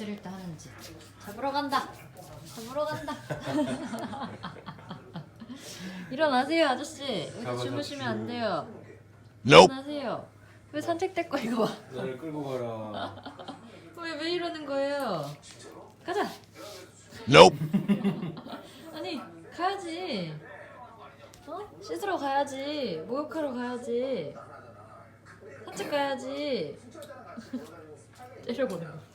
싫을 때 하는지. 잡으러 간다. 잡으러 간다. 일어나세요 아저씨. 여기 잡아, 주무시면 안 잡지. 돼요. Nope. 일어나세요. 왜 산책됐고 이거 봐. 나를 끌고 가라. 왜 왜 이러는 거예요? 가자. Nope. 아니 가야지. 어? 씻으러 가야지. 목욕하러 가야지. 산책 가야지. 때려보는 거.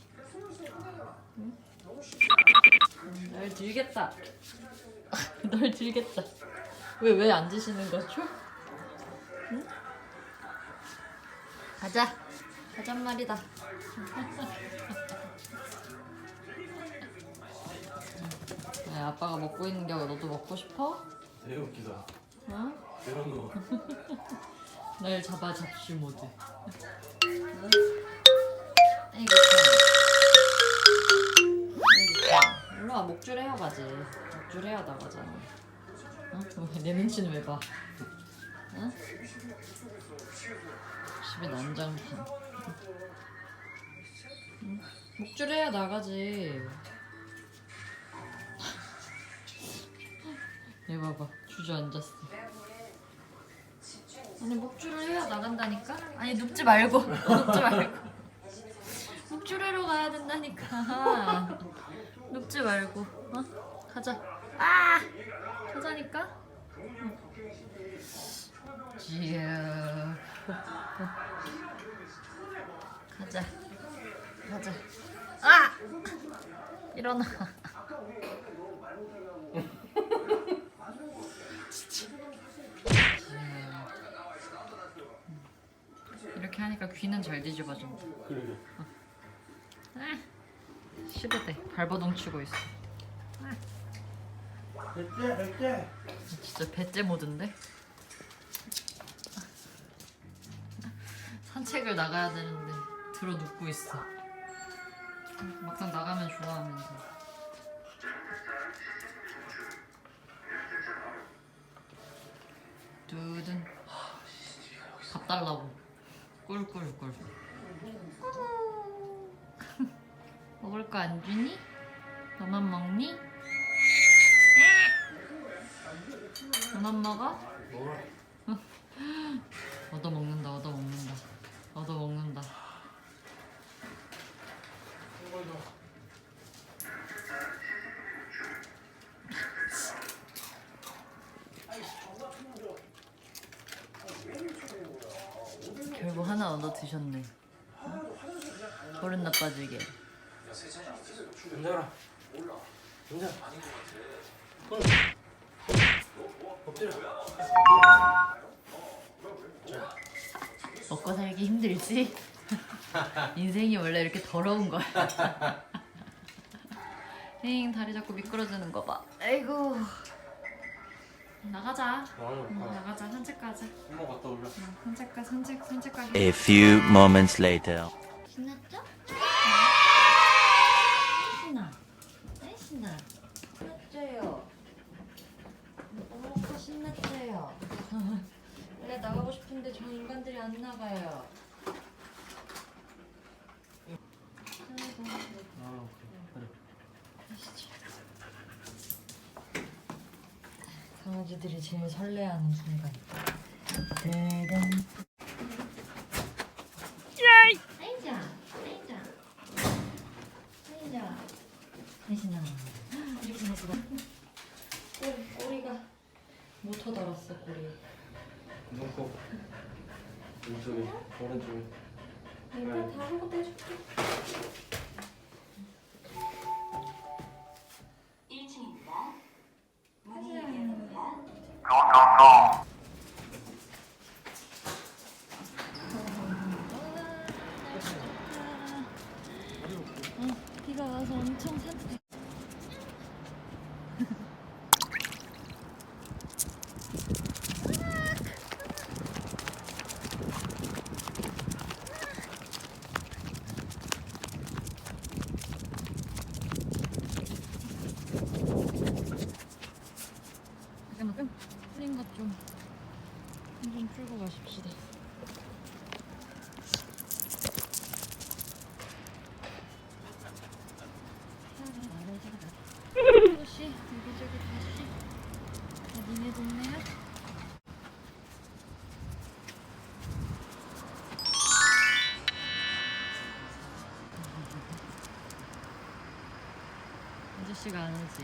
널 들겠다. 널 들겠다. 왜 왜 앉으시는 거죠? 응? 가자. 가잔 말이다. 네, 아빠가 먹고 있는 게 너도 먹고 싶어? 되게 웃기다. 어? 이런 거. 날 잡아 잡시 모드. 아이고 참. 일로 와 목줄 해야 가지. 목줄 해야 나가잖아. 어? 왜, 내 눈치는 왜 봐? 어? 집에 난장판. 응? 목줄 해야 나가지. 얘 봐봐 주저앉았어. 아니 목줄을 해야 나간다니까? 아니 눕지 말고 눕지 말고 목줄하러 가야 된다니까 눕지 말고 어? 가자. 아! 가자니까. 지야 가자. 가자. 아! 일어나. 이렇게 하니까 귀는 잘 뒤집어진다. 그러게. 시도돼. 발버둥 치고 있어. 할게 할게. 진짜 배째 모드인데? 산책을 나가야 되는데 들어 눕고 있어. 막상 나가면 좋아하면서. 두둔. 밥 달라고. 꿀꿀꿀. 먹을 거 안 주니? 너만 먹니? 너만 먹어? 먹어라. 얻어 먹는다, 얻어 먹는다, 얻어 먹는다. 결국 하나 얻어 드셨네. 어? 버릇 나빠지게. 앉아라. 앉아. 손. 엎드려. 먹고 살기 힘들지? 인생이 원래 이렇게 더러운 거야. 힝 다리 자꾸 미끄러지는 거 봐. 아이고. 나가자. 응, 나는 가. 나가자 산책 가자. 한번 갔다 올라. 응, 산책 가 산책 산책 가기. A few moments later. 신났죠? 신나. 네 신나. 신났죠요. 어머까 신났죠요. 원래 나가고 싶은데 저 인간들이 안 나가요. 아 그래. 가시죠. 강아지들이 제일 설레하는 순간. 대단. 현주 씨가 아는지.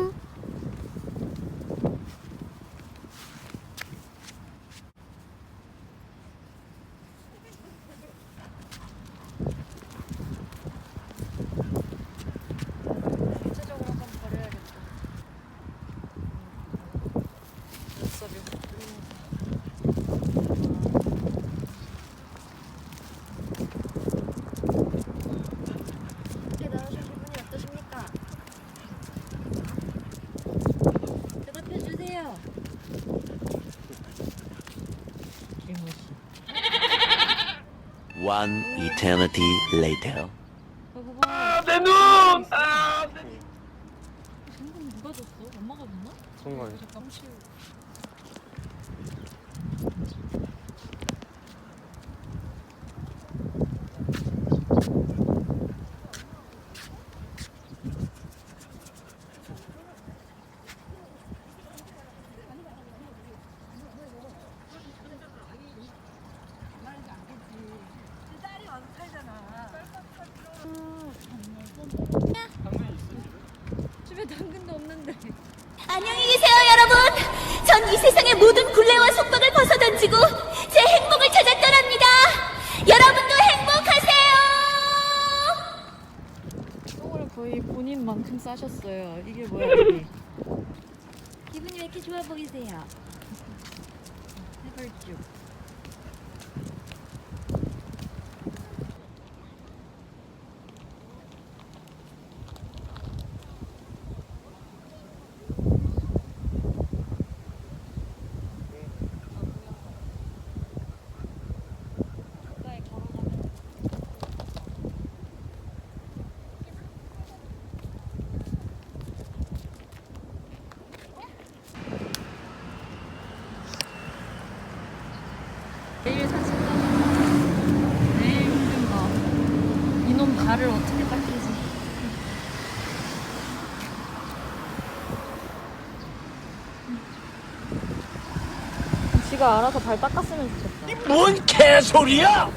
전체적으로 한번 버려야겠다. 눈썹이 이렇게 나오신 기분이 어떠십니까? 대답해 주세요. 김우씨. One eternity later. 봐봐. 내 눈! 아! 정금 누가 줬어? 엄마가 줬나? 성공이. 잠깐 실. 집에 당근도 없는데. 안녕히 계세요, 여러분. 전 이 세상의 모든 굴레와 속박을 벗어던지고 제 행복을 찾아 떠납니다. 여러분도 행복하세요. 똥을 거의 본인만큼 싸셨어요. 이게 뭐야 이게? 기분이 왜 이렇게 좋아 보이세요? 해발죽. 내일 사진 가. 내일 힘든가. 이놈 발을 어떻게 닦이지? 지가 알아서 발 닦았으면 좋겠다. 뭔 개소리야!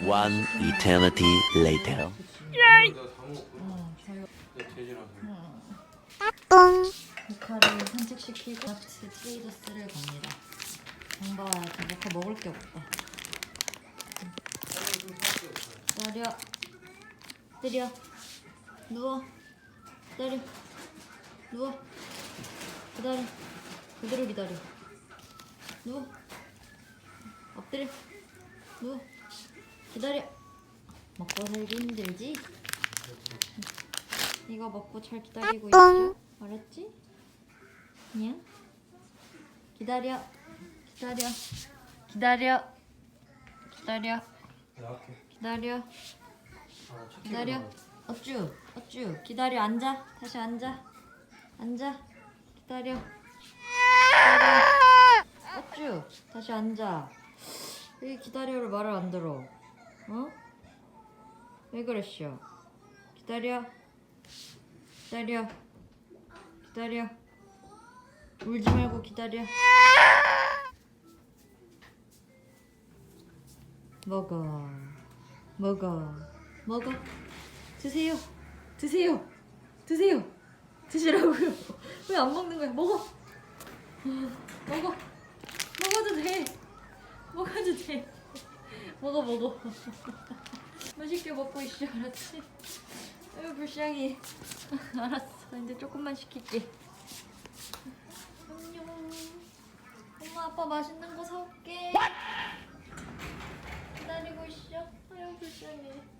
One eternity later. 시키고 마트 트레이더스를 갑니다. 장봐야 돼. 모카 먹을 게 없다. 기다려. 때려. 누워. 기다려. 누워. 기다려. 그대로 기다려. 누워. 엎드려. 누워. 기다려. 먹고 살기 힘들지? 이거 먹고 잘 기다리고 있어. 알았지? 그냥 기다려. 기다려. 기다려. 기다려. 기다려. 아, 첫 기다려. 어쭈. 어쭈. 기다려. 앉아. 다시 앉아. 앉아. 기다려. 기다려. 어쭈. 다시 앉아. 왜 기다려를 말을 안 들어? 어? 왜 그랬어? 기다려. 기다려. 기다려. 울지 말고 기다려. 먹어. 먹어. 먹어. 드세요. 드세요. 드세요. 드시라고요. 왜 안 먹는 거야? 먹어. 먹어. 먹어도 돼. 먹어도 돼. 먹어 먹어. 맛있게 먹고 있어 알았지? 아유 불쌍해. 알았어. 이제 조금만 시킬게. 안녕. 엄마 아빠 맛있는 거 사올게. 기다리고 있어. 아유 불쌍해.